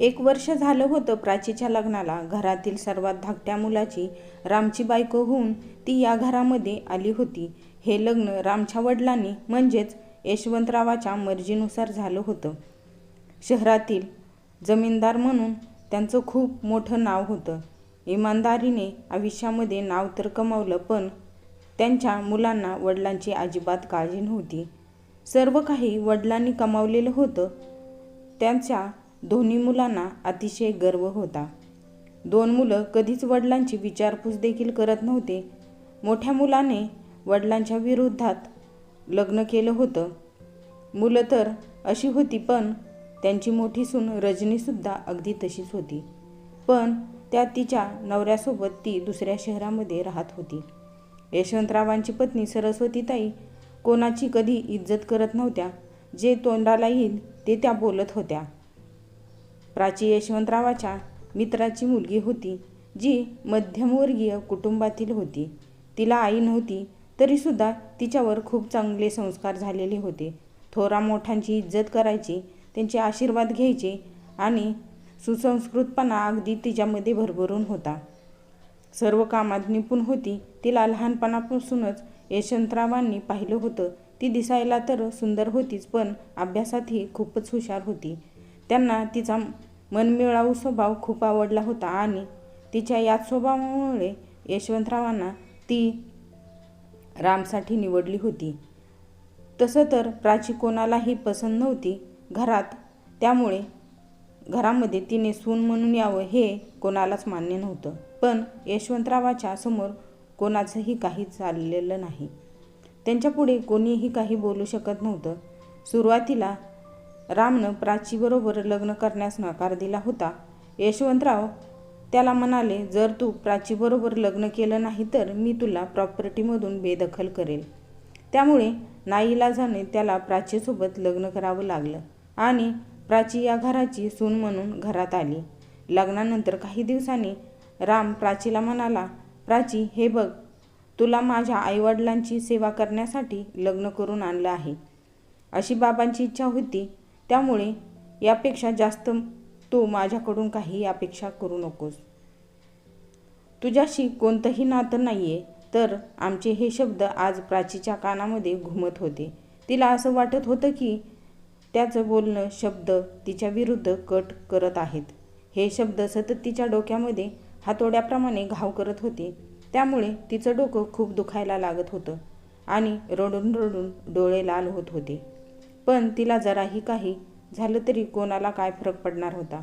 एक वर्ष झालं होतं प्राचीच्या लग्नाला. घरातील सर्वात धाकट्या मुलाची रामची बायको होऊन ती या घरामध्ये आली होती. हे लग्न रामच्या वडिलांनी म्हणजेच यशवंतरावाच्या मर्जीनुसार झालं होतं. शहरातील जमीनदार म्हणून त्यांचं खूप मोठं नाव होतं. इमानदारीने आयुष्यामध्ये नाव तर कमावलं पण त्यांच्या मुलांना वडिलांची अजिबात काळजी नव्हती. सर्व काही वडिलांनी कमावलेलं होतं. त्यांच्या दोन्ही मुलांना अतिशय गर्व होता. दोन मुलं कधीच वडिलांची विचारपूस देखील करत नव्हते. मोठ्या मुलाने वडिलांच्या विरोधात लग्न केलं होतं. मुलं तर अशी होती पण त्यांची मोठी सून रजनीसुद्धा अगदी तशीच होती. पण त्या तिच्या नवऱ्यासोबत ती दुसऱ्या शहरामध्ये राहत होती. यशवंतरावांची पत्नी सरस्वतीताई कोणाची कधी इज्जत करत नव्हत्या. जे तोंडाला येईल ते त्या बोलत होत्या. प्राची यशवंतरावाच्या मित्राची मुलगी होती जी मध्यमवर्गीय कुटुंबातील होती. तिला आई नव्हती तरीसुद्धा तिच्यावर खूप चांगले संस्कार झालेले होते. थोरा मोठ्यांची इज्जत करायची त्यांचे आशीर्वाद घ्यायचे आणि सुसंस्कृतपणा अगदी तिच्यामध्ये भरभरून होता. सर्व कामात निपुण होती तिला लहानपणापासूनच यशवंतरावांनी पाहिलं होतं. ती दिसायला तर सुंदर होतीच पण अभ्यासातही खूपच हुशार होती. त्यांना तिचा मनमिळावू स्वभाव खूप आवडला होता आणि तिच्या याच स्वभावामुळे यशवंतरावांना ती रामसाठी निवडली होती. तसं तर प्राची कोणालाही पसंत नव्हती घरात. त्यामुळे घरामध्ये तिने सून म्हणून यावं हे कोणालाच मान्य नव्हतं. पण यशवंतरावाच्या समोर कोणाचंही काही चाललेलं नाही. त्यांच्यापुढे कोणीही काही बोलू शकत नव्हतं. सुरुवातीला रामनं प्राचीबरोबर लग्न करण्यास नकार दिला होता. यशवंतराव त्याला म्हणाले जर तू प्राचीबरोबर लग्न केलं नाही तर मी तुला प्रॉपर्टीमधून बेदखल करेल. त्यामुळे नाईलाजाने त्याला प्राचीसोबत लग्न करावं लागलं आणि प्राची या घराची सून म्हणून घरात आली. लग्नानंतर काही दिवसांनी राम प्राचीला म्हणाला प्राची हे बघ तुला माझ्या आईवडिलांची सेवा करण्यासाठी लग्न करून आणलं आहे. अशी बाबांची इच्छा होती त्यामुळे यापेक्षा जास्त तू माझ्याकडून काही अपेक्षा करू नकोस. तुझ्याशी कोणतंही नातं नाही आहे तर आमचे हे शब्द आज प्राचीच्या कानामध्ये घुमत होते. तिला असं वाटत होतं की त्याचं बोलणं शब्द तिच्या विरुद्ध कट करत आहेत. हे शब्द सतत तिच्या डोक्यामध्ये हातोड्याप्रमाणे घाव करत होते. त्यामुळे तिचं डोकं खूप दुखायला लागत होतं आणि रडून रडून डोळे लाल होत होते. पण तिला जराही काही झालं तरी कोणाला काय फरक पडणार होता.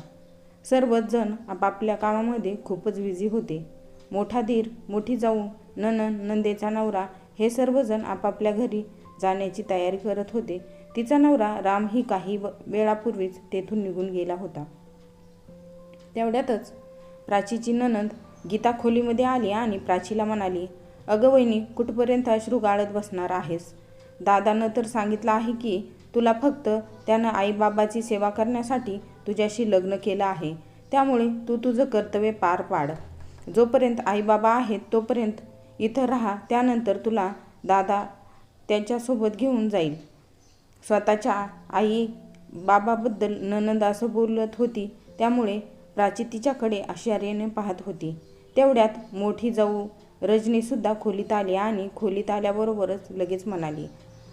सर्वच जण आपापल्या कामामध्ये खूपच बिझी होते. मोठा धीर मोठी जाऊ ननन नंदेचा नवरा हे सर्वजण आपापल्या घरी जाण्याची तयारी करत होते. तिचा नवरा रामही काही वेळापूर्वीच तेथून निघून गेला होता. तेवढ्यातच प्राचीची ननंद गीता खोलीमध्ये आली आणि प्राचीला म्हणाली अगं वहिनी कुठपर्यंत अश्रू गाळत बसणार आहेस? दादानं तर सांगितलं आहे की तुला फक्त त्यानं आईबाबाची सेवा करण्यासाठी तुझ्याशी लग्न केलं आहे. त्यामुळे तू तुझं कर्तव्य पार पाड. जोपर्यंत आईबाबा आहेत तोपर्यंत इथं राहा. त्यानंतर तुला दादा त्यांच्यासोबत घेऊन जाईल. स्वतःच्या आई बाबाबद्दल ननंद असं बोलत होती. त्यामुळे प्राची तिच्याकडे आश्चर्याने पाहत होती. तेवढ्यात मोठी जाऊ रजनीसुद्धा खोलीत आली आणि खोलीत आल्याबरोबरच लगेच म्हणाली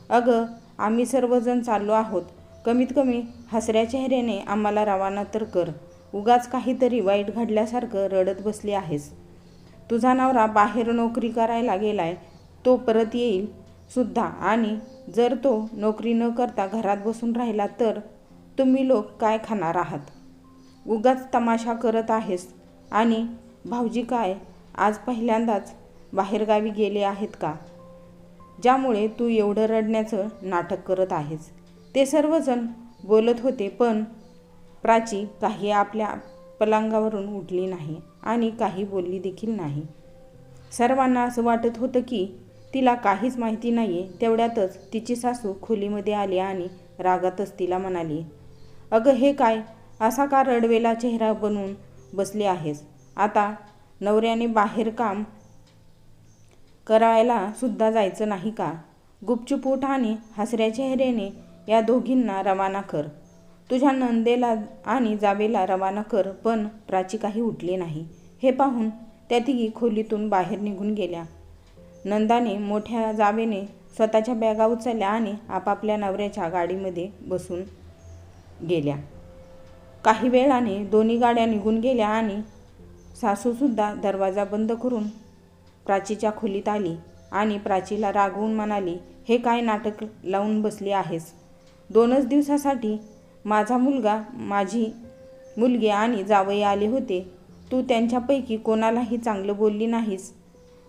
अगं आम्ही सर्वजण चाललो आहोत. कमीत कमी हसऱ्या चेहऱ्याने आम्हाला रवाना तर कर. उगाच काहीतरी वाईट घडल्यासारखं रडत बसली आहेस. तुझा नवरा बाहेर नोकरी करायला गेलाय तो परत येईल सुद्धा. आणि जर तो नोकरी न करता घरात बसून राहिला तर तुम्ही लोक काय खाणार आहात? उगाच तमाशा करत आहेस. आणि भाऊजी काय आज पहिल्यांदाच बाहेरगावी गेले आहेत का? ज्यामुळे तू एवढं रडण्याचं नाटक करत आहेस. ते सर्वजण बोलत होते पण प्राची काही आपल्या पलंगावरून उठली नाही आणि काही बोलली देखील नाही. सर्वांना असं वाटत होतं की तिला काहीच माहिती नाही आहे तेवढ्यातच तिची सासू खोलीमध्ये आली आणि रागातच तिला म्हणाली अगं हे काय? असा का रडवेला चेहरा बनवून बसली आहेस? आता नवऱ्याने बाहेर काम करायला सुद्धा जायचं नाही का? गुपचूप उठ आणि हसऱ्या चेहऱ्याने या दोघींना रवाना कर. तुझ्या नंदेला आणि जावेला रवाना कर पण प्राची काही उठली नाही. हे पाहून त्या तिघी खोलीतून बाहेर निघून गेल्या. नंदाने मोठ्या जावेने स्वतःच्या बॅगा उचलल्या आणि आपापल्या नवऱ्याच्या गाडीमध्ये बसून गेल्या. काही वेळाने दोन्ही गाड्या निघून गेल्या आणि सासूसुद्धा दरवाजा बंद करून प्राचीच्या खोलीत आली आणि प्राचीला रागवून म्हणाली हे काय नाटक लावून बसली आहेस? दोनच दिवसासाठी माझा मुलगा माझी मुलगी आणि जावई आले होते. तू त्यांच्यापैकी कोणालाही चांगलं बोलली नाहीस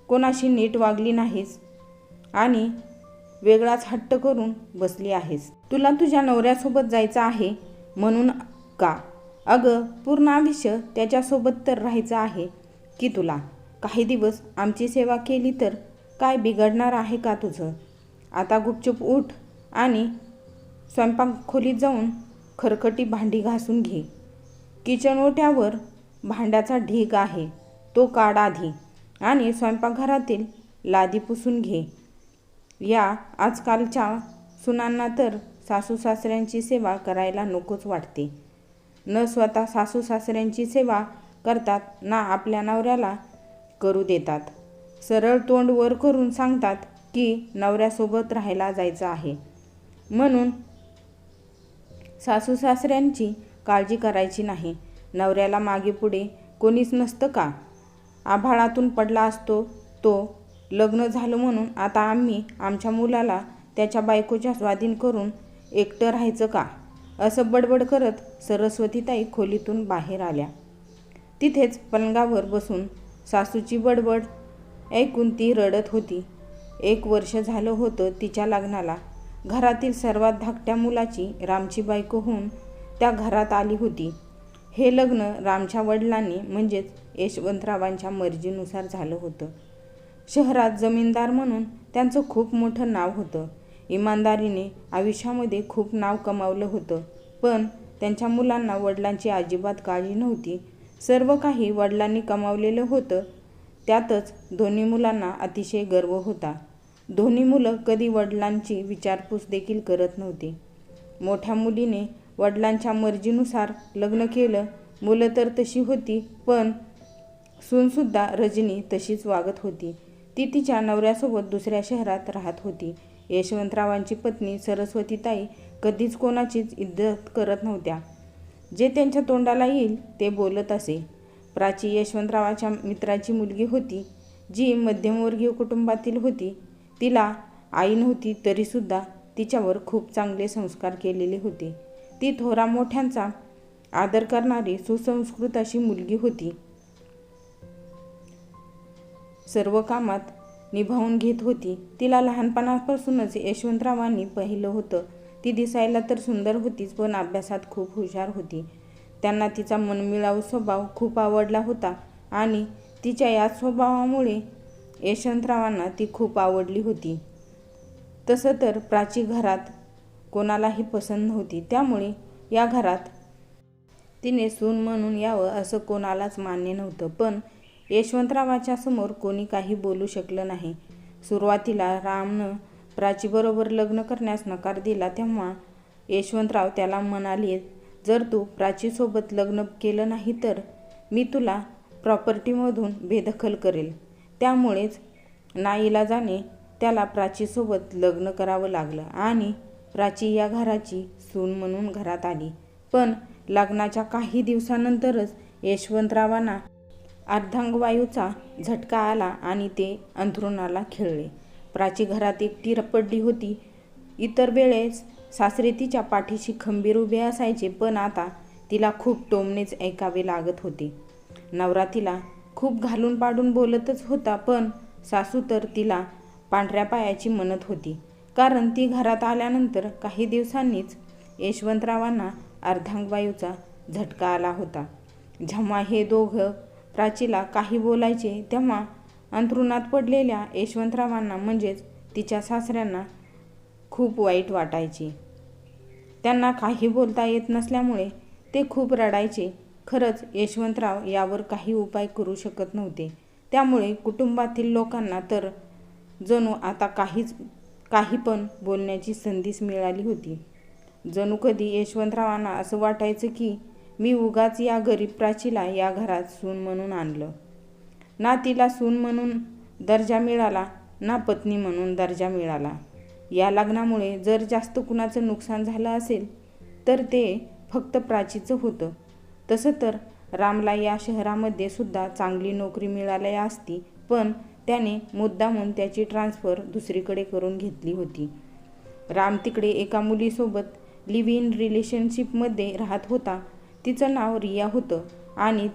कोणाशी नीट वागली नाहीस आणि वेगळाच हट्ट करून बसली आहेस. तुला तुझ्या नवऱ्यासोबत जायचं आहे म्हणून का? अगं पूर्ण आयुष्य त्याच्यासोबत तर राहायचं आहे की तुला? काही दिवस आमची सेवा केली तर काय बिघडणार आहे का तुझं? आता गुपचूप उठ आणि स्वयंपाक खोलीत जाऊन खरकटी भांडी घासून घे. किचन ओट्यावर भांड्याचा ढीग आहे तो काढ आधी आणि स्वयंपाकघरातील लादी पुसून घे. या आजकालच्या सुनांना तर सासू सासऱ्यांची सेवा करायला नकोच वाटते. न स्वतः सासू सासऱ्यांची सेवा करतात ना आपल्या नवऱ्याला करू देतात. सरळ तोंड वर करून सांगतात की नवऱ्यासोबत राहायला जायचं आहे. म्हणून सासू सासऱ्यांची काळजी करायची नाही. नवऱ्याला मागे पुढे कोणीच नसतं का? आभाळातून पडला असतो तो. लग्न झालं म्हणून आता आम्ही आमच्या मुलाला त्याच्या बायकोच्या स्वाधीन करून एकटं राहायचं का? असं बडबड करत सरस्वतीताई खोलीतून बाहेर आल्या. तिथेच पलंगावर बसून सासूची बडबड ऐकून ती रडत होती. एक वर्ष झालं होतं तिच्या लग्नाला. घरातील सर्वात धाकट्या मुलाची रामची बायको होऊन त्या घरात आली होती. हे लग्न रामच्या वडिलांनी म्हणजेच यशवंतरावांच्या मर्जीनुसार झालं होतं. शहरात जमीनदार म्हणून त्यांचं खूप मोठं नाव होतं. इमानदारीने आयुष्यामध्ये खूप नाव कमावलं होतं. पण त्यांच्या मुलांना वडिलांची अजिबात काळजी नव्हती सर्व काही वडिलांनी कमावलेलं होतं. त्यातच दोन्ही मुलांना अतिशय गर्व होता. दोन्ही मुलं कधी वडिलांची विचारपूस देखील करत नव्हती. मोठ्या मुलीने वडिलांच्या मर्जीनुसार लग्न केलं. मुलं तर तशी होती पण सूनसुद्धा रजनी तशीच वागत होती. ती तिच्या नवऱ्यासोबत दुसऱ्या शहरात राहत होती. यशवंतरावांची पत्नी सरस्वतीताई कधीच कोणाचीच इज्जत करत नव्हत्या. जे त्यांच्या तोंडाला येईल ते बोलत असे. प्राची यशवंतरावाच्या मित्राची मुलगी होती जी मध्यमवर्गीय कुटुंबातील होती. तिला आई नव्हती तरीसुद्धा तिच्यावर खूप चांगले संस्कार केलेले होते. ती थोरा मोठ्यांचा आदर करणारी सुसंस्कृत अशी मुलगी होती. सर्व कामात निभावून घेत होती. तिला लहानपणापासूनच यशवंतरावांनी पाहिलं होतं. ती दिसायला तर सुंदर होतीच पण अभ्यासात खूप हुशार होती. त्यांना तिचा मनमिळाऊ स्वभाव खूप आवडला होता आणि तिच्या या स्वभावामुळे यशवंतरावांना ती खूप आवडली होती. तसं तर प्राची घरात कोणालाही पसंत नव्हती. त्यामुळे या घरात तिने सून म्हणून यावं असं कोणालाच मान्य नव्हतं. पण यशवंतरावाच्या समोर कोणी काही बोलू शकलं नाही. सुरुवातीला रामनं प्राचीबरोबर लग्न करण्यास नकार दिला तेव्हा यशवंतराव त्याला म्हणाले जर तू प्राचीसोबत लग्न केलं नाही तर मी तुला प्रॉपर्टीमधून बेदखल करेल. त्यामुळेच नाईलाजाने त्याला प्राचीसोबत लग्न करावं लागलं आणि प्राची या घराची सून म्हणून घरात आली. पण लग्नाच्या काही दिवसानंतरच यशवंतरावांना अर्धांगवायूचा झटका आला आणि ते अंथरुणाला खेळले. प्राची घरात एकटी रपडली होती. इतर वेळेस सासरे तिच्या पाठीशी खंबीर उभे असायचे पण आता तिला खूप टोमणेच ऐकावे लागत होते. नवरा तिला खूप घालून पाडून बोलतच होता पण सासू तर तिला पांढऱ्या पायाची म्हणत होती. कारण ती घरात आल्यानंतर काही दिवसांनीच यशवंतरावांना अर्धांगवायूचा झटका आला होता. जेव्हा हे दोघं प्राचीला काही बोलायचे तेव्हा अंथरुणात पडलेल्या यशवंतरावांना म्हणजेच तिच्या सासऱ्यांना खूप वाईट वाटायचे. त्यांना काही बोलता येत नसल्यामुळे ते खूप रडायचे. खरंच यशवंतराव यावर काही उपाय करू शकत नव्हते. त्यामुळे कुटुंबातील लोकांना तर जणू आता काहीच काही पण बोलण्याची संधीच मिळाली होती. जणू कधी यशवंतरावांना असं वाटायचं की मी उगाच या गरीब प्राचीला या घरात सून म्हणून आणलं. ना तिला सून म्हणून दर्जा मिळाला ना पत्नी म्हणून दर्जा मिळाला. या लग्नामुळे जर जास्त कुणाचं नुकसान झालं असेल तर ते फक्त प्राचीचं होतं. तसं तर रामला या शहरामध्ये सुद्धा चांगली नोकरी मिळाली असती पण त्याने मुद्दामून त्याची ट्रान्सफर दुसरीकडे करून घेतली होती. राम तिकडे एका मुलीसोबत लिव्ह इन रिलेशनशिपमध्ये राहत होता. तिचं नाव रिया होतं आणि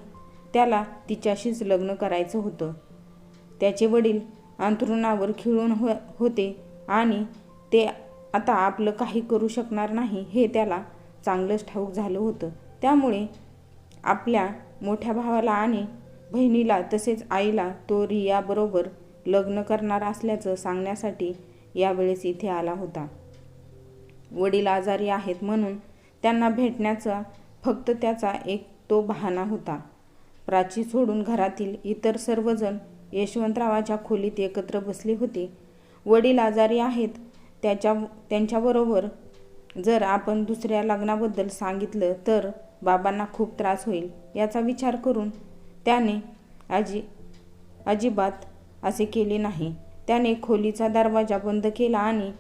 त्याला तिच्याशीच लग्न करायचं होतं. त्याचे वडील अंथरुणावर खिळून हो होते आणि ते आता आपलं काही करू शकणार नाही हे त्याला चांगलंच ठाऊक झालं होतं. त्यामुळे आपल्या मोठ्या भावाला आणि बहिणीला तसेच आईला तो रियाबरोबर लग्न करणार असल्याचं सांगण्यासाठी यावेळेस इथे आला होता. वडील आजारी आहेत म्हणून त्यांना भेटण्याचा फक्त त्याचा एक तो बहाणा होता. प्राची सोडून घरातील इतर सर्वजण यशवंतरावाच्या खोलीत एकत्र बसले होते. वडील आजारी आहेत. त्याच्या त्यांच्याबरोबर जर आपण दुसऱ्या लग्नाबद्दल सांगितलं तर बाबांना खूप त्रास होईल याचा विचार करून त्याने अजि अजिबात असे केले नाही. त्याने खोलीचा दरवाजा बंद केला आणि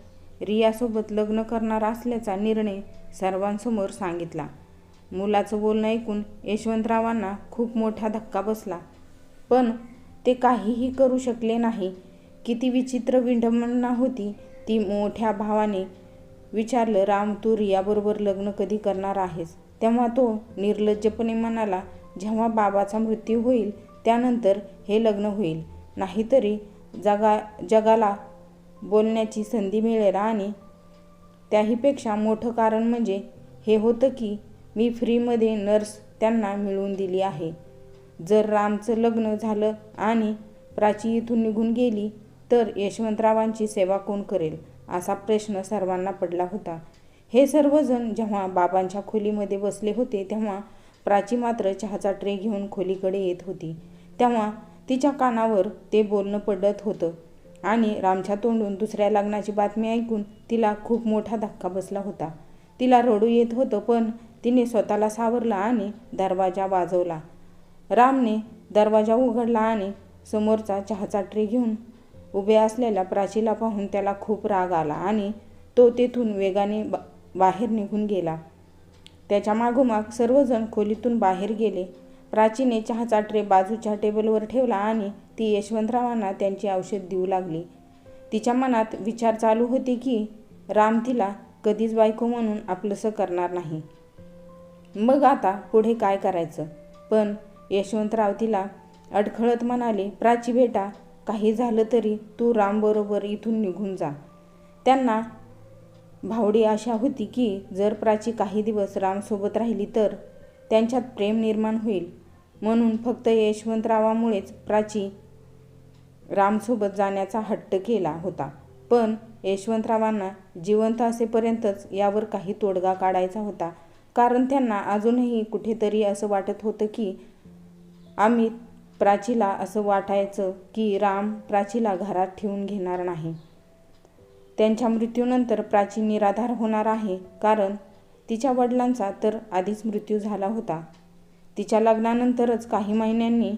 रियासोबत लग्न करणार असल्याचा निर्णय सर्वांसमोर सांगितला. मुलाचं बोलणं ऐकून यशवंतरावांना खूप मोठा धक्का बसला. पण ते काहीही करू शकले नाही. किती विचित्र विडंबना होती ती मोठ्या भावाने विचारलं राम तू रियाबरोबर लग्न कधी करणार आहेस? तेव्हा तो निर्लज्जपणे म्हणाला जेव्हा बाबाचा मृत्यू होईल त्यानंतर हे लग्न होईल. नाहीतरी जगा जगाला बोलण्याची संधी मिळेल आणि त्याहीपेक्षा मोठं कारण म्हणजे हे होतं की मी फ्रीमध्ये नर्स त्यांना मिळवून दिली आहे. जर रामचं लग्न झालं आणि प्राची इथून निघून गेली तर यशवंतरावांची सेवा कोण करेल असा प्रश्न सर्वांना पडला होता. हे सर्वजण जेव्हा बाबांच्या खोलीमध्ये बसले होते तेव्हा प्राची मात्र चहाचा ट्रे घेऊन खोलीकडे येत होती. तेव्हा तिच्या कानावर ते बोलणं पडत होतं आणि रामच्या तोंडून दुसऱ्या लग्नाची बातमी ऐकून तिला खूप मोठा धक्का बसला होता. तिला रडू येत होतं पण तिने स्वतःला सावरला आणि दरवाजा वाजवला. रामने दरवाजा उघडला आणि समोरचा चहाचा ट्रे घेऊन उभे असलेल्या प्राचीला पाहून त्याला खूप राग आला आणि तो तेथून वेगाने बा बाहेर निघून गेला. त्याच्या मागोमाग सर्वजण खोलीतून बाहेर गेले. प्राचीने चहाचा ट्रे बाजूच्या टेबलवर ठेवला आणि ती यशवंतरावांना त्यांची औषध देऊ लागली. तिच्या मनात विचार चालू होते की राम तिला कधीच बायको म्हणून आपलंसं करणार नाही. मग आता पुढे काय करायचं? पण यशवंतराव तिला अडखळत म्हणाले प्राची बेटा काही झालं तरी तू रामबरोबर इथून निघून जा. त्यांना भावडी आशा होती की जर प्राची काही दिवस रामसोबत राहिली तर त्यांच्यात प्रेम निर्माण होईल. म्हणून फक्त यशवंतरावामुळेच प्राची रामसोबत जाण्याचा हट्ट केला होता. पण यशवंतरावांना जिवंत असेपर्यंतच यावर काही तोडगा काढायचा होता. कारण त्यांना अजूनही कुठेतरी असं वाटत होतं की आम्ही प्राचीला असं वाटायचं की राम प्राचीला घरात ठेवून घेणार नाही. त्यांच्या मृत्यूनंतर प्राची निराधार होणार आहे. कारण तिच्या वडिलांचा तर आधीच मृत्यू झाला होता. तिच्या लग्नानंतरच काही महिन्यांनी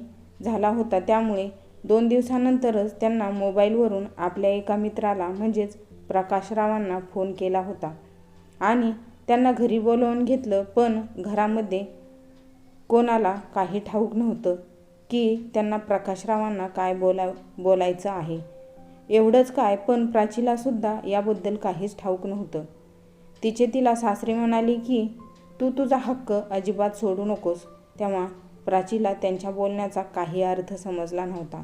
झाला होता. त्यामुळे दोन दिवसानंतरच त्यांना मोबाईलवरून आपल्या एका मित्राला म्हणजेच प्रकाशरावांना फोन केला होता. आणि त्यांना घरी बोलवून घेतलं पण घरामध्ये कोणाला काही ठाऊक नव्हतं की त्यांना प्रकाशरावांना काय बोला बोलायचं आहे. एवढंच काय पण प्राचीलासुद्धा याबद्दल काहीच ठाऊक नव्हतं. तिचे तिला सासरे म्हणाले की तू तुझा हक्क अजिबात सोडू नकोस. तेव्हा प्राचीला त्यांच्या बोलण्याचा काही अर्थ समजला नव्हता.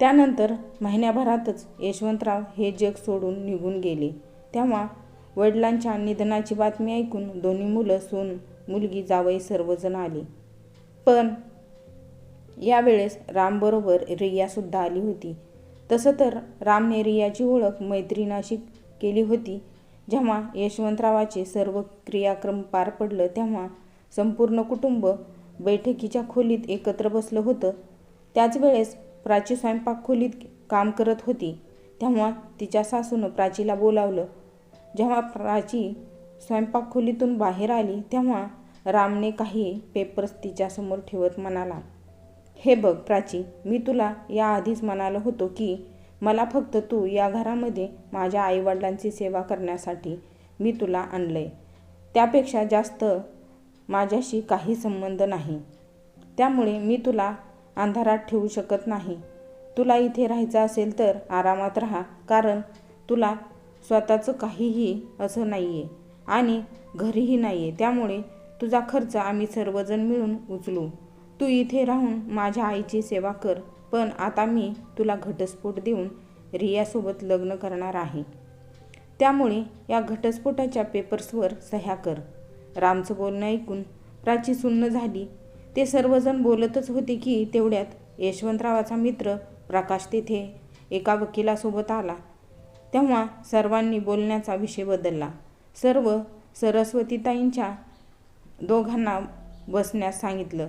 त्यानंतर महिन्याभरातच यशवंतराव हे जग सोडून निघून गेले. तेव्हा वडिलांच्या निधनाची बातमी ऐकून दोन्ही मुलं सून मुलगी जावई सर्वजण आली. पण यावेळेस रामबरोबर रियासुद्धा आली होती. तसं तर रामने रियाची ओळख मैत्रिणाशी केली होती. जेव्हा यशवंतरावाचे सर्व क्रियाक्रम पार पडलं तेव्हा संपूर्ण कुटुंब बैठकीच्या खोलीत एकत्र बसलं होतं. त्याच वेळेस प्राची स्वयंपाक खोलीत काम करत होती. तेव्हा तिच्या सासूनं प्राचीला बोलावलं जेव्हा प्राची स्वयंपाक खोलीतून बाहेर आली तेव्हा रामने काही पेपर्स तिच्यासमोर ठेवत म्हणाला हे बघ प्राची मी तुला याआधीच म्हणालो होतो की मला फक्त तू या घरामध्ये माझ्या आईवडिलांची सेवा करण्यासाठी मी तुला आणलंय. त्यापेक्षा जास्त माझ्याशी काही संबंध नाही. त्यामुळे मी तुला अंधारात ठेवू शकत नाही. तुला इथे राहायचं असेल तर आरामात राहा कारण तुला स्वतःचं काहीही असं नाही आहे आणि घरीही नाही आहे त्यामुळे तुझा खर्च आम्ही सर्वजण मिळून उचलू. तू इथे राहून माझ्या आईची सेवा कर पण आता मी तुला घटस्फोट देऊन रियासोबत लग्न करणार आहे. त्यामुळे या घटस्फोटाच्या पेपर्सवर सह्या कर. रामचं बोलणं ऐकून प्राची सुन्न झाली. ते सर्वजण बोलतच होते की तेवढ्यात यशवंतरावाचा मित्र प्रकाश तेथे एका वकिलासोबत आला. तेव्हा सर्वांनी बोलण्याचा विषय बदलला. सर्व सरस्वतीताईंच्या दोघांना बसण्यास सांगितलं.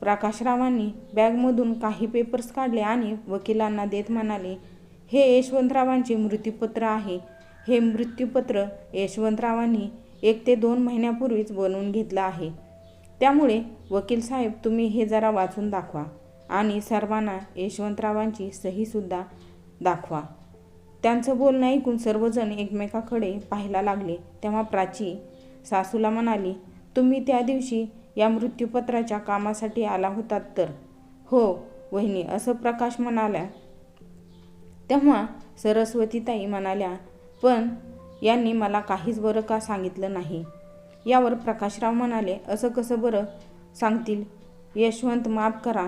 प्रकाशरावांनी बॅगमधून काही पेपर्स काढले आणि वकिलांना देत म्हणाले हे यशवंतरावांचे मृत्यूपत्र आहे. हे मृत्यूपत्र यशवंतरावांनी एक ते दोन महिन्यापूर्वीच बनवून घेतलं आहे. त्यामुळे वकील साहेब तुम्ही हे जरा वाचून दाखवा आणि सर्वांना यशवंतरावांची सहीसुद्धा दाखवा. त्यांचं बोलणं ऐकून सर्वजण एकमेकाकडे पाहायला लागले. तेव्हा प्राची सासूला म्हणाली तुम्ही त्या दिवशी या मृत्यूपत्राच्या कामासाठी आला होतात तर? हो वहिनी असं प्रकाश म्हणाल्या. तेव्हा सरस्वतीताई म्हणाल्या पण यांनी मला काहीच बरं का सांगितलं नाही? यावर प्रकाशराव म्हणाले असं कसं बरं? सांगतील. यशवंत माफ करा.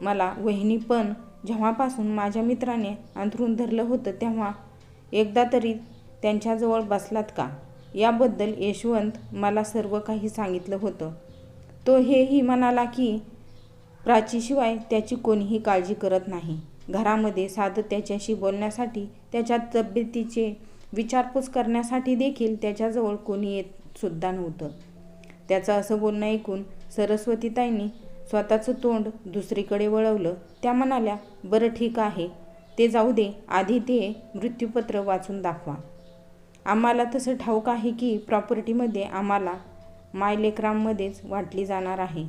मला वहिनी पण जेव्हापासून माझ्या मित्राने अंथरून धरलं होतं तेव्हा एकदा तरी त्यांच्याजवळ बसलात का? याबद्दल यशवंत मला सर्व काही सांगितलं होतं. तो हेही म्हणाला की प्राचीशिवाय त्याची कोणीही काळजी करत नाही. घरामध्ये साधं त्याच्याशी बोलण्यासाठी त्याच्या तब्येतीचे विचारपूस करण्यासाठी देखील त्याच्याजवळ कोणी येत सुद्धा नव्हतं. त्याचं असं बोलणं ऐकून सरस्वतीताईंनी स्वतःचं तोंड दुसरीकडे वळवलं. त्या म्हणाल्या बरं ठीक आहे. ते जाऊ दे. आधी ते मृत्यूपत्र वाचून दाखवा. आम्हाला तसं ठाऊक आहे की प्रॉपर्टीमध्ये आम्हाला मायलेकराममध्येच वाटली जाणार आहे.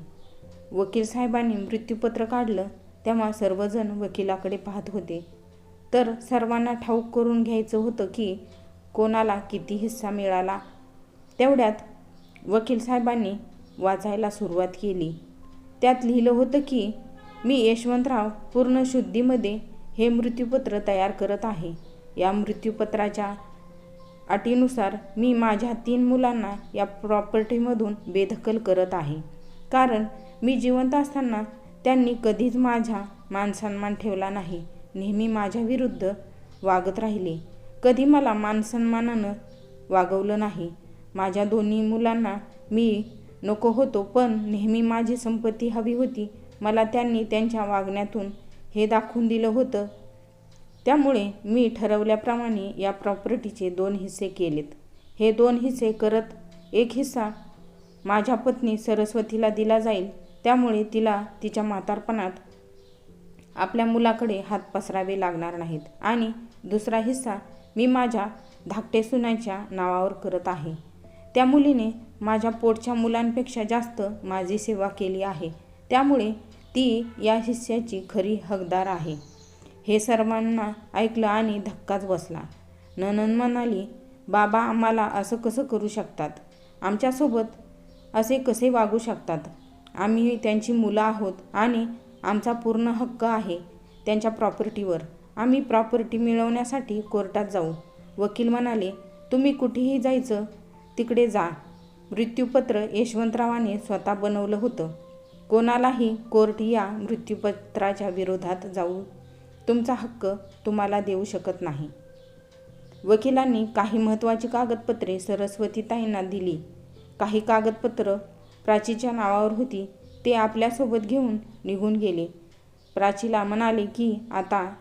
वकील साहेबांनी मृत्यूपत्र काढलं तेव्हा सर्वजण वकिलाकडे पाहत होते. तर सर्वांना ठाऊक करून घ्यायचं होतं की कोणाला किती हिस्सा मिळाला? तेवढ्यात वकील साहेबांनी वाचायला सुरुवात केली. त्यात लिहिलं होतं की मी यशवंतराव पूर्ण शुद्धीमध्ये हे मृत्यूपत्र तयार करत आहे. या मृत्यूपत्राच्या अटीनुसार मी माझ्या तीन मुलांना या प्रॉपर्टीमधून बेदखल करत आहे. कारण मी जिवंत असताना त्यांनी कधीच माझा मानसन्मान ठेवला नाही. नेहमी माझ्या विरुद्ध वागत राहिले. कधी मला मानसन्मानानं वागवलं नाही. माझ्या दोन्ही मुलांना मी नको होतो पण नेहमी माझी संपत्ती हवी होती. मला त्यांनी त्यांच्या वागण्यातून हे दाखवून दिलं होतं. त्यामुळे मी ठरवल्याप्रमाणे या प्रॉपर्टीचे दोन हिस्से केलेत. हे दोन हिस्से करत एक हिस्सा माझ्या पत्नी सरस्वतीला दिला जाईल. त्यामुळे तिला तिच्या म्हातारपणात आपल्या मुलाकडे हात पसरावे लागणार नाहीत. आणि दुसरा हिस्सा मी माझ्या धाकटे सुनाच्या नावावर करत आहे. त्या मुलीने माझ्या पोटच्या मुलांपेक्षा जास्त माझी सेवा केली आहे. त्यामुळे ती या शिष्याची खरी हकदार आहे. हे सर्वांना ऐकलं आणि धक्काच बसला. ननन म्हणाली बाबा आम्हाला असं कसं करू शकतात? आमच्यासोबत असे कसे वागू शकतात? आम्ही त्यांची मुलं आहोत आणि आमचा पूर्ण हक्क आहे त्यांच्या प्रॉपर्टीवर. आम्ही प्रॉपर्टी मिळवण्यासाठी कोर्टात जाऊ. वकील म्हणाले तुम्ही कुठेही जायचं तिकडे जा. मृत्यूपत्र यशवंतरावाने स्वतः बनवलं होतं. कोणालाही कोर्ट या मृत्यूपत्राच्या विरोधात जाऊ तुमचा हक्क तुम्हाला देऊ शकत नाही. वकिलांनी काही महत्त्वाची कागदपत्रे सरस्वतीताईंना दिली. काही कागदपत्र प्राचीच्या नावावर होती ते आपल्यासोबत घेऊन निघून गेले. प्राचीला म्हणाले की आता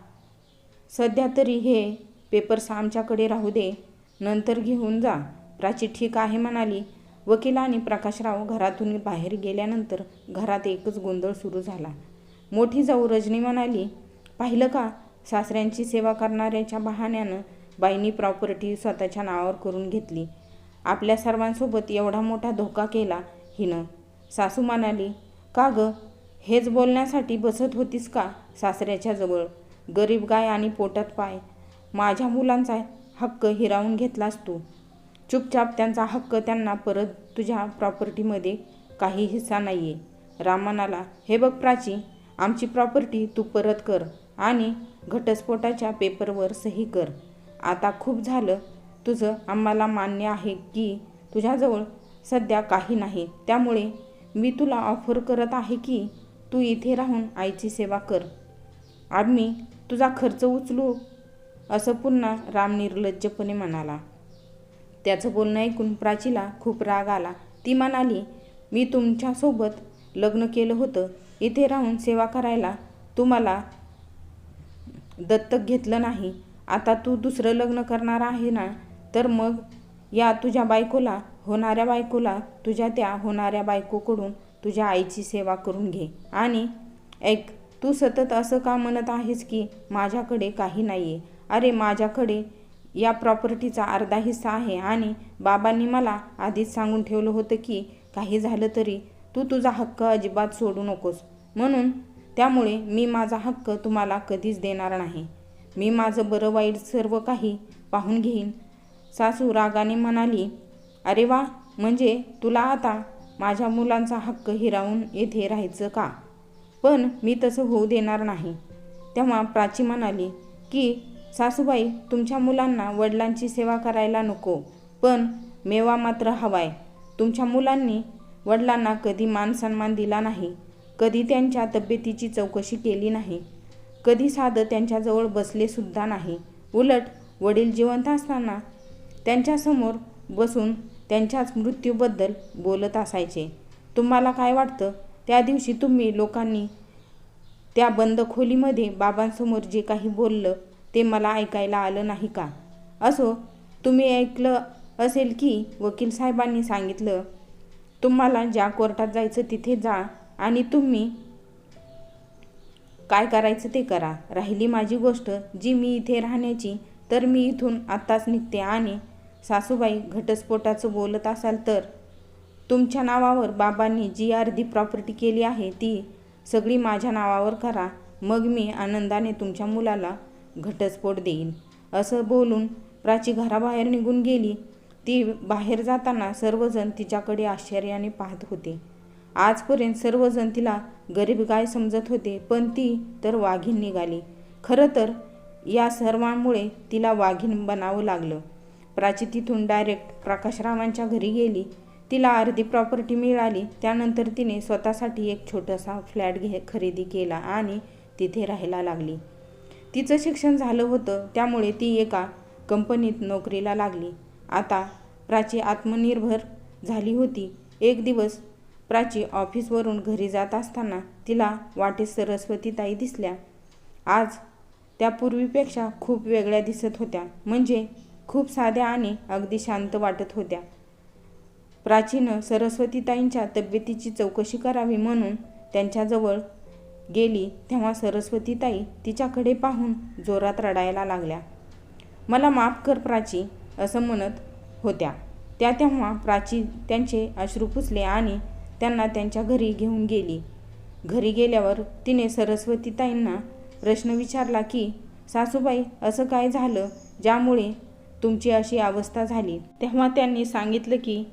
सध्या तरी हे पेपर्स आमच्याकडे राहू दे नंतर घेऊन जा. प्राची ठीक आहे म्हणाली. वकील आणि प्रकाशराव घरातून बाहेर गेल्यानंतर घरात एकच गोंधळ सुरू झाला. मोठी जाऊ रजनी म्हणाली पाहिलं का? सासऱ्यांची सेवा करणाऱ्याच्या बहाण्यानं बाईंनी प्रॉपर्टी स्वतःच्या नावावर करून घेतली. आपल्या सर्वांसोबत एवढा मोठा धोका केला हिनं. सासू म्हणाली का ग? हेच बोलण्यासाठी बसत होतीस का सासऱ्याच्या जवळ? गरीब गाय आणि पोटात पाय. माझ्या मुलांचा हक्क हिरावून घेतलास तू. चुपचाप त्यांचा हक्क त्यांना परत तुझ्या प्रॉपर्टीमध्ये काही हिस्सा नाही आहे राम म्हणाला हे बघ प्राची आमची प्रॉपर्टी तू परत कर आणि घटस्फोटाच्या पेपरवर सही कर. आता खूप झालं. तुझं आम्हाला मान्य आहे की तुझ्याजवळ सध्या काही नाही. त्यामुळे मी तुला ऑफर करत आहे की तू इथे राहून आईची सेवा कर. आम्ही तुझा खर्च उचलू असं पुन्हा राम निर्लज्जपणे म्हणाला. त्याचं बोलणं ऐकून प्राचीला खूप राग आला. ती म्हणाली मी तुमच्यासोबत लग्न केलं होतं. इथे राहून सेवा करायला तुम्हाला दत्तक घेतलं नाही. आता तू दुसरं लग्न करणार आहे ना? तर मग या तुझ्या बायकोला होणाऱ्या बायकोला तुझ्या त्या होणाऱ्या बायकोकडून तुझ्या आईची सेवा करून घे. आणि ऐक तू सतत असं का म्हणत आहेस की माझ्याकडे काही नाही आहे अरे माझ्याकडे या प्रॉपर्टीचा अर्धा हिस्सा आहे. आणि बाबांनी मला आधीच सांगून ठेवलं होतं की काही झालं तरी तू तुझा हक्क अजिबात सोडू नकोस. म्हणून त्यामुळे मी माझा हक्क तुम्हाला कधीच देणार नाही. मी माझं बरं वाईट सर्व काही पाहून घेईन. सासू रागाने म्हणाली अरे वा म्हणजे तुला आता माझ्या मुलांचा हक्क हिरावून येथे राहायचं का? पण मी तसं होऊ देणार नाही. तेव्हा प्राची म्हणाली की सासूबाई तुमच्या मुलांना वडिलांची सेवा करायला नको पण मेवा मात्र हवाय. तुमच्या मुलांनी वडिलांना कधी मान सन्मान दिला नाही कधी त्यांच्या तब्येतीची चौकशी केली नाही कधी साधं त्यांच्याजवळ बसलेसुद्धा नाही. उलट वडील जिवंत असताना त्यांच्यासमोर बसून त्यांच्याच मृत्यूबद्दल बोलत असायचे. तुम्हाला काय वाटतं? त्या दिवशी तुम्ही लोकांनी त्या बंद खोलीमध्ये बाबांसमोर जे काही बोललं ते मला ऐकायला आलं नाही का? असो तुम्ही ऐकलं असेल की वकील साहेबांनी सांगितलं तुम्हाला ज्या कोर्टात जायचं तिथे जा आणि तुम्ही काय करायचं ते करा. राहिली माझी गोष्ट जी मी इथे राहण्याची तर मी इथून आत्ताच निघते आणि सासूबाई घटस्फोटाचं बोलत असाल तर? तुमच्या नावावर बाबांनी जी अर्धी प्रॉपर्टी केली आहे ती सगळी माझ्या नावावर करा. मग मी आनंदाने तुमच्या मुलाला घटस्फोट देईन. असं बोलून प्राची घराबाहेर निघून गेली. ती बाहेर जाताना सर्वजण तिच्याकडे आश्चर्याने पाहत होते. आजपर्यंत सर्वजण तिला गरीब गाय समजत होते पण ती तर वाघीण निघाली. खरं तर या सर्वांमुळे तिला वाघीण बनावं लागलं. प्राची तिथून डायरेक्ट प्रकाशरावांच्या घरी गेली. तिला अर्धी प्रॉपर्टी मिळाली. त्यानंतर तिने स्वतःसाठी एक छोटासा फ्लॅट घे खरेदी केला आणि तिथे राहायला लागली. तिचं शिक्षण झालं होतं त्यामुळे ती एका कंपनीत नोकरीला लागली. आता प्राची आत्मनिर्भर झाली होती. एक दिवस प्राची ऑफिसवरून घरी जात असताना तिला वाटेत सरस्वतीताई दिसल्या. आज त्या पूर्वीपेक्षा खूप वेगळ्या दिसत होत्या म्हणजे खूप साध्या आणि अगदी शांत वाटत होत्या. प्राचीनं सरस्वतीताईंच्या तब्येतीची चौकशी करावी म्हणून त्यांच्याजवळ गेली तेव्हा सरस्वतीताई तिच्याकडे पाहून जोरात रडायला लागल्या. मला माफ कर प्राची असं म्हणत होत्या. त्या तेव्हा प्राची त्यांचे अश्रू पुसले आणि त्यांना त्यांच्या घरी घेऊन गेली. घरी गेल्यावर तिने सरस्वतीताईंना प्रश्न विचारला की सासूबाई असं काय झालं ज्यामुळे तुमची अशी अवस्था झाली? तेव्हा त्यांनी सांगितलं की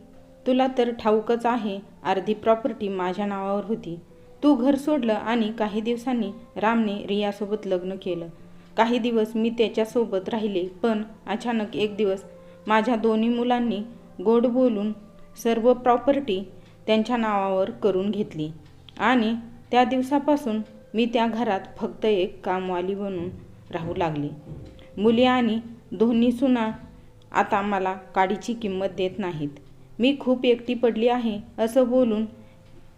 तुला तर ठाऊकच आहे अर्धी प्रॉपर्टी माझ्या नावावर होती. तू घर सोडलं आणि काही दिवसांनी रामने रियासोबत लग्न केलं. काही दिवस मी त्याच्यासोबत राहिले पण अचानक एक दिवस माझ्या दोन्ही मुलांनी गोड बोलून सर्व प्रॉपर्टी त्यांच्या नावावर करून घेतली आणि त्या दिवसापासून मी त्या घरात फक्त एक कामवाली बनून राहू लागली. मुली आणि दोन्ही सुना आता मला काडीची किंमत देत नाहीत. मी खूप एकटी पडली आहे असं बोलून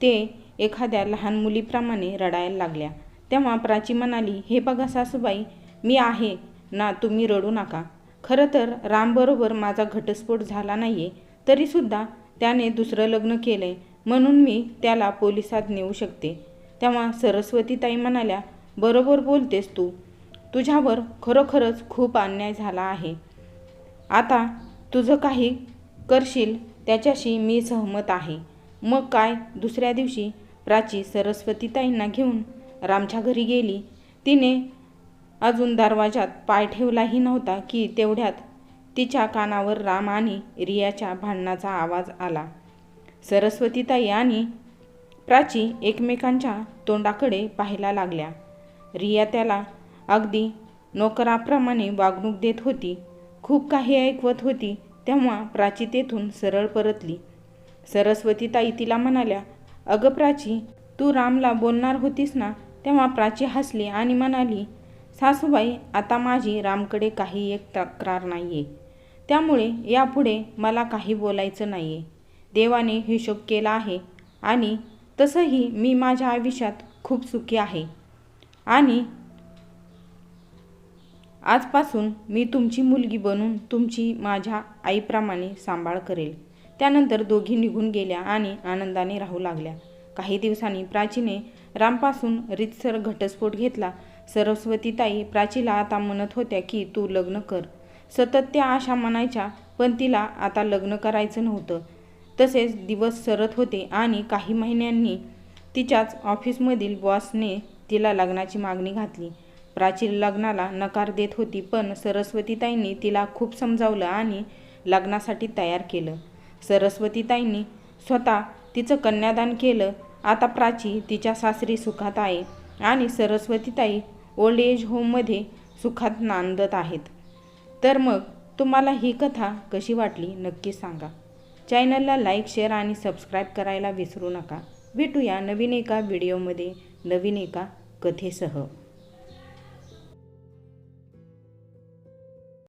ते एखाद्या लहान मुलीप्रमाणे रडायला लागल्या. तेव्हा प्राची म्हणाली हे बघा सासूबाई मी आहे. ना तुम्ही रडू नका. खरं तर रामबरोबर माझा घटस्फोट झाला नाही आहे तरीसुद्धा त्याने दुसरं लग्न केलं आहे म्हणून मी त्याला पोलिसात नेऊ शकते. तेव्हा सरस्वतीताई म्हणाल्या बरोबर बोलतेस तू. तुझ्यावर खरोखरच खूप अन्याय झाला आहे. आता तुझं काही करशील त्याच्याशी मी सहमत आहे. मग काय? दुसऱ्या दिवशी प्राची सरस्वतीताईंना घेऊन रामच्या घरी गेली. तिने अजून दरवाजात पाय ठेवलाही नव्हता की तेवढ्यात तिच्या कानावर राम आणि रियाच्या भांडणाचा आवाज आला. सरस्वतीताई आणि प्राची एकमेकांच्या तोंडाकडे पाहायला लागल्या. रिया त्याला अगदी नोकराप्रमाणे वागणूक देत होती. खूप काही ऐकवत होती तेव्हा प्राची तेथून सरळ परतली. सरस्वतीताई तिला म्हणाल्या अगं प्राची तू रामला बोलणार होतीस ना तेव्हा प्राची हसली आणि म्हणाली सासूबाई आता माझी रामकडे काही एक तक्रार नाही आहे त्यामुळे यापुढे मला काही बोलायचं नाही आहे देवाने हिशोब केला आहे आणि तसंही मी माझ्या आयुष्यात खूप सुखी आहे. आणि आजपासून मी तुमची मुलगी बनून तुमची माझ्या आईप्रमाणे सांभाळ करेल. त्यानंतर दोघी निघून गेल्या आणि आनंदाने राहू लागल्या. काही दिवसांनी प्राचीने रामपासून रितसर घटस्फोट घेतला. सरस्वतीताई प्राचीला आता म्हणत होत्या की तू लग्न कर. सतत त्या आशा म्हणायच्या पण तिला आता लग्न करायचं नव्हतं. तसेच दिवस सरत होते आणि काही महिन्यांनी तिच्याच ऑफिसमधील बॉसने तिला लग्नाची मागणी घातली. प्राची लग्नाला नकार देत होती पण सरस्वतीताईंनी तिला खूप समजावलं आणि लग्नासाठी तयार केलं. सरस्वतीताईंनी स्वतः तिचं कन्यादान केलं. आता प्राची तिच्या सासरी सुखात आहे आणि सरस्वतीताई ओल्ड एज होममध्ये सुखात नांदत आहेत. तर मग तुम्हाला ही कथा कशी वाटली नक्की सांगा. चॅनलला लाईक शेअर आणि सबस्क्राईब करायला विसरू नका. भेटूया नवीन एका व्हिडिओमध्ये नवीन एका कथेसह.